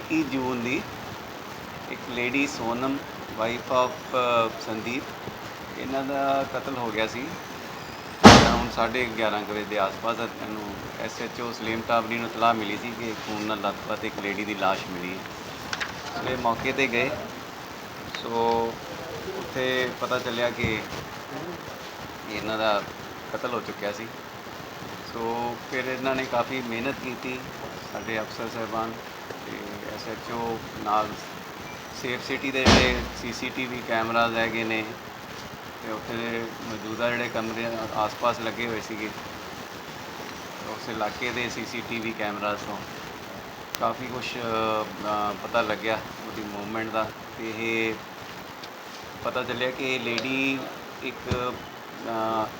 ਇੱਕੀ ਜੂਨ ਦੀ ਇੱਕ lady Sonam wife of Sandeep, ਇਹਨਾਂ ਦਾ ਕਤਲ ਹੋ ਗਿਆ ਸੀ। ਅਰਾਊਂਡ 11:30 ਵਜੇ ਦੇ ਆਸ-ਪਾਸ ਇਹਨੂੰ ਐਸਐਚਓ ਸਲੀਮ ਟਾਬਰੀ ਨੂੰ ਇਤਲਾਹ ਮਿਲੀ ਸੀ ਕਿ ਖੂਨ ਨਾਲ ਲੱਥਪੱਥ ਇੱਕ ਲੇਡੀ ਦੀ ਲਾਸ਼ ਮਿਲੀ ਹੈ। ਸੋ ਇਹ ਮੌਕੇ ਤੇ ਗਏ। ਸੋ ਉੱਥੇ ਪਤਾ ਚੱਲਿਆ ਕਿ ਇਹਨਾਂ ਦਾ ਕਤਲ ਹੋ ਚੁੱਕਿਆ ਸੀ। ਸੋ ਫਿਰ ਇਹਨਾਂ ਨੇ ਕਾਫੀ ਮਿਹਨਤ ਕੀਤੀ ਸਾਡੇ ਅਫਸਰ ਸਾਹਿਬਾਨ ਐਸਐਚਓ ਨਾਲ ਸੇਫ ਸਿਟੀ ਦੇ ਜਿਹੜੇ ਸੀਸੀਟੀਵੀ ਕੈਮਰਾਜ਼ ਹੈਗੇ ਨੇ ਤੇ ਉੱਥੇ ਦੇ ਮੌਜੂਦਾ ਜਿਹੜੇ ਕਮਰੇ ਆਸ-ਪਾਸ ਲੱਗੇ ਹੋਏ ਸੀਗੇ। ਉਸ ਇਲਾਕੇ ਦੇ ਸੀਸੀਟੀਵੀ ਕੈਮਰਾਜ਼ ਤੋਂ। ਕਾਫੀ ਕੁਝ ਪਤਾ ਲੱਗਿਆ ਉਹਦੀ ਮੂਵਮੈਂਟ ਦਾ ਤੇ ਇਹ ਪਤਾ ਚੱਲਿਆ ਕਿ ਇਹ ਲੇਡੀ ਇੱਕ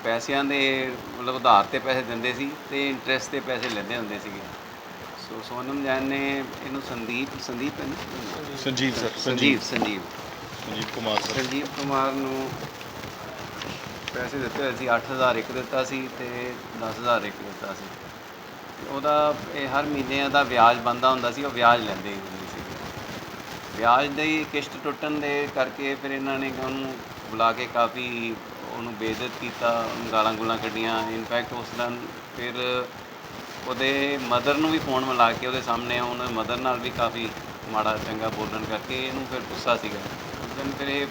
ਪੈਸਿਆਂ ਦੇ ਮਤਲਬ ਉਧਾਰ ਤੇ ਪੈਸੇ ਦਿੰਦੇ ਸੀ ਤੇ ਇੰਟਰਸਟ ਤੇ ਪੈਸੇ ਲੈਂਦੇ ਹੁੰਦੇ ਸੀਗੇ। ਸੋ ਸੋਨਮ ਜੈਨ ਨੇ ਇਹਨੂੰ ਸੰਦੀਪ ਸੰਦੀਪ ਹੈ ਨਾ? ਸੰਜੀਵ ਸਰ ਸੰਜੀਵ। ਸੰਜੀਵ ਸੰਜੀਵ। ਕੁਮਾਰ ਸਰ। ਸੰਜੀਵ ਕੁਮਾਰ ਨੂੰ ਪੈਸੇ ਦਿੱਤੇ ਹੋਏ ਸੀ 8000 ਇੱਕ ਦਿੱਤਾ ਸੀ ਤੇ 10000 ਇੱਕ ਦਿੱਤਾ ਸੀ। ਉਹਦਾ ਇਹ ਹਰ ਮਹੀਨੇ ਦਾ ਵਿਆਜ ਬੰਦਾ ਹੁੰਦਾ ਸੀ ਉਹ ਵਿਆਜ ਲੈਂਦੇ ਹੁੰਦੇ ਸੀ। ਵਿਆਜ ਦੀ ਕਿਸ਼ਤ ਟੁੱਟਣ ਦੇ ਕਰਕੇ ਫਿਰ ਇਹਨਾਂ ਨੇ ਉਹਨੂੰ ਬੁਲਾ ਕੇ ਕਾਫੀ ਉਹਨੂੰ ਬੇਇੱਜ਼ਤ ਕੀਤਾ ਉਹਨੂੰ ਗਾਲਾਂ ਗੁਲਾਂ ਕੱਢੀਆਂ। ਇਨਫੈਕਟ ਉਸ ਦਿਨ ਫਿਰ ਉਹਦੇ ਮਦਰ ਨੂੰ ਵੀ ਫੋਨ ਮਿਲਾ ਕੇ ਉਹਦੇ ਸਾਹਮਣੇ ਉਹਨਾਂ ਮਦਰ ਨਾਲ ਵੀ ਕਾਫੀ ਮਾੜਾ ਚੰਗਾ ਬੋਲਣ ਕਰਕੇ ਇਹਨੂੰ ਫਿਰ ਗੁੱਸਾ ਸੀਗਾ। ਉਸ ਦਿਨ ਫਿਰ ਇਹ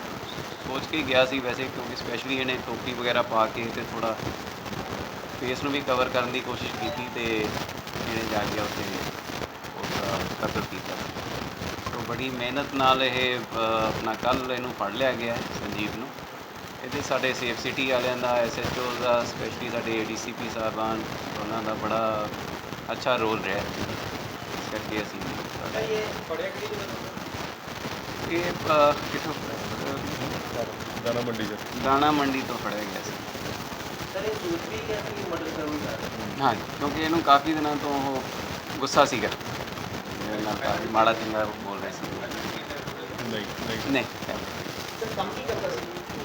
ਸੋਚ ਕੇ ਗਿਆ ਸੀ ਵੈਸੇ ਕਿਉਂਕਿ ਸਪੈਸ਼ਲੀ ਇਹਨੇ ਟੋਪੀ ਵਗੈਰਾ ਪਾ ਕੇ ਤੇ ਥੋੜਾ ਫੇਸ ਨੂੰ ਵੀ ਕਵਰ ਕਰਨ ਦੀ ਕੋਸ਼ਿਸ਼ ਕੀਤੀ ਤੇ ਇਹਨੇ ਜਾ ਕੇ ਉੱਥੇ ਉਹਦਾ ਕਤਲ ਕੀਤਾ। ਤੋਂ ਬੜੀ ਮਿਹਨਤ ਨਾਲ ਇਹ ਆਪਣਾ ਕੱਲ ਇਹਨੂੰ ਫੜ ਲਿਆ ਗਿਆ ਸੰਜੀਵ ਨੂੰ। ਇਹਦੇ ਸਾਡੇ ਸੇਫ ਸਿਟੀ ਵਾਲਿਆਂ ਦਾ ਐਸਐਚਓ ਦਾ ਸਪੈਸ਼ਲੀ ਸਾਡੇ ਏਡੀਸੀਪੀ ਸਾਹਿਬਾਨ ਉਹਨਾਂ ਦਾ ਬੜਾ ਅੱਛਾ ਰੋਲ ਰਿਹਾ। ਹੈ। ਇਸ ਕਰਕੇ ਅਸੀਂ ਇਹ ਅ, ਕਿੱਥੋਂ ਅ, ਦਾਣਾ ਮੰਡੀ ਸਰ ਦਾਣਾ ਮੰਡੀ ਤੋਂ ਫੜਿਆ ਗਿਆ ਸੀ। ਹਾਂ ਕਿਉਂਕਿ ਇਹਨੂੰ ਕਾਫੀ ਦਿਨਾਂ ਤੋਂ ਉਹ ਗੁੱਸਾ ਸੀਗਾ। ਮੇਰੇ ਨਾਲ ਕਾਫੀ ਮਾੜਾ ਚੰਗਾ ਬੋਲ ਰਿਹਾ ਸੀ। ਨਹੀਂ। ਨਹੀਂ ਨਹੀਂ।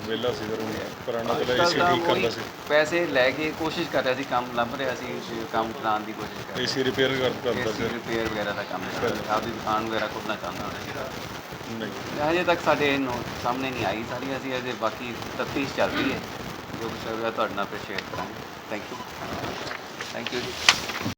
ਵੇਲਾ ਸੀ। ਸਰ ਪੁਰਾਣਾ ਅੱਜ ਤਾਂ ਕੱਲ੍ਹ ਏਸੀ ਤਾਂ ਠੀਕ ਉਹੀ ਕਰਦਾ ਸੀ। ਪੈਸੇ ਲੈ ਕੇ ਕੋਸ਼ਿਸ਼ ਕਰ ਰਿਹਾ ਸੀ ਕੰਮ ਲੱਭ ਰਿਹਾ ਸੀ ਕੰਮ ਚਲਾਉਣ ਦੀ ਕੋਸ਼ਿਸ਼ ਕਰ ਰਿਹਾ ਏਸੀ ਰਿਪੇਅਰ ਕਰਦਾ ਸੀ। ਸਰ ਰਿਪੇਅਰ ਵਗੈਰਾ ਦਾ ਕੰਮ ਕਰ ਰਿਹਾ ਸੀ। ਆਪਦੀ ਦੁਕਾਨ ਵਗੈਰਾ ਖੋਲ੍ਹਣਾ ਚਾਹੁੰਦਾ ਹੋਣਾ ਨਹੀਂ। ਹਜੇ ਤੱਕ ਸਾਡੇ ਨੋ ਸਾਹਮਣੇ ਨਹੀਂ ਆਈ ਸਾਰੀ ਅਸੀਂ ਅਜੇ ਬਾਕੀ ਤਫਤੀਸ਼ ਚੱਲ ਰਹੀ ਹੈ। ਜੋ ਕੁਛ ਹੋਵੇਗਾ ਤੁਹਾਡੇ ਨਾਲ ਫਿਰ ਸ਼ੇਅਰ ਕਰਾਂਗੇ। ਥੈਂਕ ਯੂ ਥੈਂਕ ਯੂ ਜੀ।